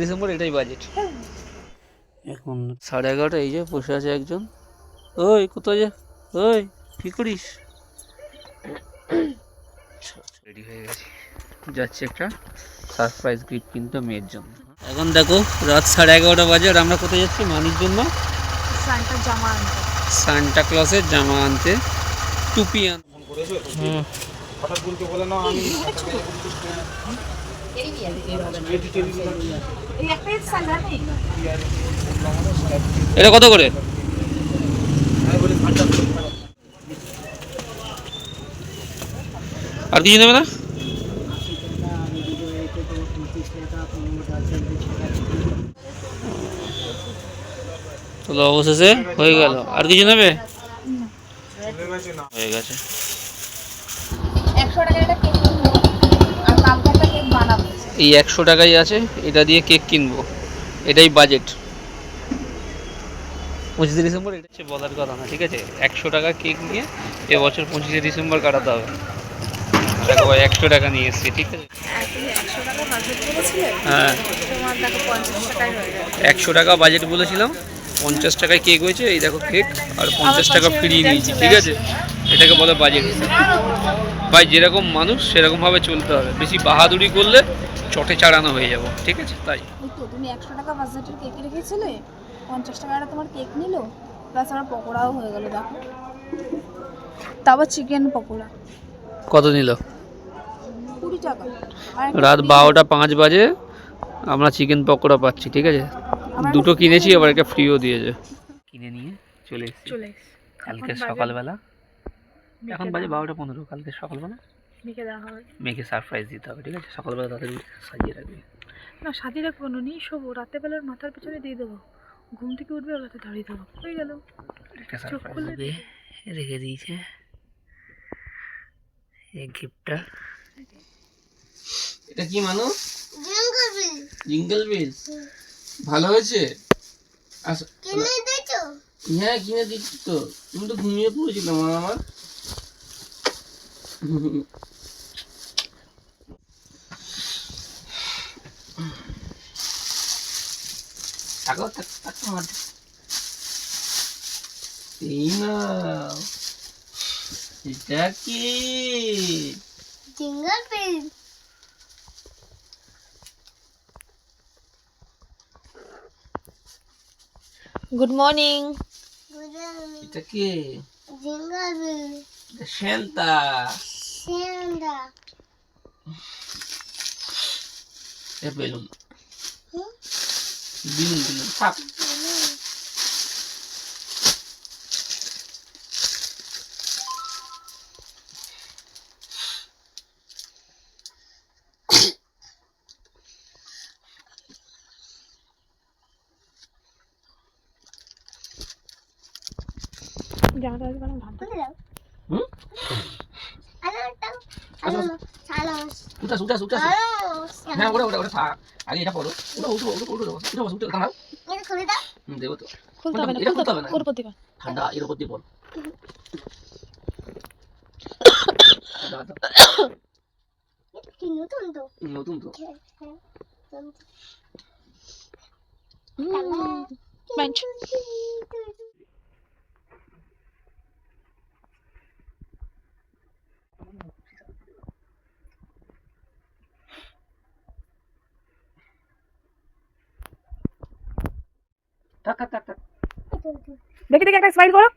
December এটাই budget. এখন সাড়ে এগারোটা এই যে বসে আছে একজন। ওই কোথায় যা? ওই কি করিস? রেডি হয়ে গেছি। যাচ্ছি একটা সারপ্রাইজ গিফট কিনতে মেয়ের জন্য। এখন দেখো রাত সাড়ে এগারোটা বাজে আর আমরা কোথায় যাচ্ছি মানির জন্য? সানটা জামা আনতে। সান্টা ক্লসের জামা আনতে। টুপি আন এটা কত করে? আর কিছু নেবে না? তাহলে অবশেষে হয়ে গেল। আর কিছু নেবে? হয়ে গেছে। একশো টাকার এই একশো টাকাই আছে এটা দিয়ে কেক কিনবো। এটাই বাজেট পঁচিশে ডিসেম্বর এটা হচ্ছে বলার কথা না ঠিক আছে? একশো টাকা কেক নিয়ে এবছর পঁচিশে ডিসেম্বর কাটাতে হবে। দেখো ভাই একশো টাকা নিয়ে এসছি ঠিক আছে? একশো টাকা বাজেট হ্যাঁ। একশো টাকা বাজেট বলেছিলাম পঞ্চাশ টাকায় কেক হয়েছে এই দেখো কেক আর পঞ্চাশ টাকা পাশে ফ্রি নিয়েছি ঠিক আছে? এটাকে বলে বাজেট ভাই যেরকম মানুষ সেরকমভাবে চলতে হবে। বেশি বাহাদুরি করলে চটে চাড়ানো হয়ে যাব ঠিক আছে? তাই। তো তুমি একশো টাকা বাজেটের কেক রেখেছিলে পঞ্চাশ টাকাটা তোমার কেক নিল প্লাস আমার পকোড়াও হয়ে গেল দেখো। তারপর চিকেন পকোড়া। কত নিল? কুড়ি টাকা। রাত বারোটা পাঁচ বাজে আমরা চিকেন পকোড়া পাচ্ছি ঠিক আছে? দুটো কিনেছি আবার একটা ফ্রিও দিয়েছে। কিনে নিয়ে চলে এসেছি। চলে এসেছে। কালকে সকালবেলা। এখন বাজে বারোটা পনেরো কালকে সকালবেলা। মেখে দেওয়া হবে। মেয়েকে সারপ্রাইজ দিতে হবে ঠিক আছে? সকালবেলা তাড়াতাড়ি সাজিয়ে রাখবি। না সাজিয়ে রাখব না নিয়ে শোবো। রাতেবেলার মাথার পেছনে দিয়ে দেবো। ঘুম থেকে উঠবে ওর রাতে দাঁড়িয়ে দেবো হয়ে গেল। একটা সারপ্রাইজ খুলে রেখে দিয়েছে। এই গিফটটা এটা কি মানু? জিঙ্গল বিল ভালো হয়েছে? আচ্ছা হ্যাঁ কিনে দিচ্ছি তো। তুমি তো ঘুমিয়ে পড়েছিলাম আমার। থাকো থাক- থাকো আমার এই না এটা কি গুড মর্নিং এটা কি এটা সেন্তা এ বেলুন বেলুন বেলুন থাক জামাটা আজকে অনেক ভালো হুম উঠাস উঠাস উঠাস হ্যাঁ ওটা ওটা ওটা থাক আগে এটা পড়ো ওটা উঠো উঠো উঠো উঠো উঠো উঠো দাঁড়াও হুম দেবো তো খুলতে হবে না এটা খুলতে খুলতে হবে না। ওর প্রতিভা ঠান্ডা এর উপর দিয়ে পড়ো নতুন তো বেঞ্চ থাক থাক দেখি দেখি একটা স্মাইল করো।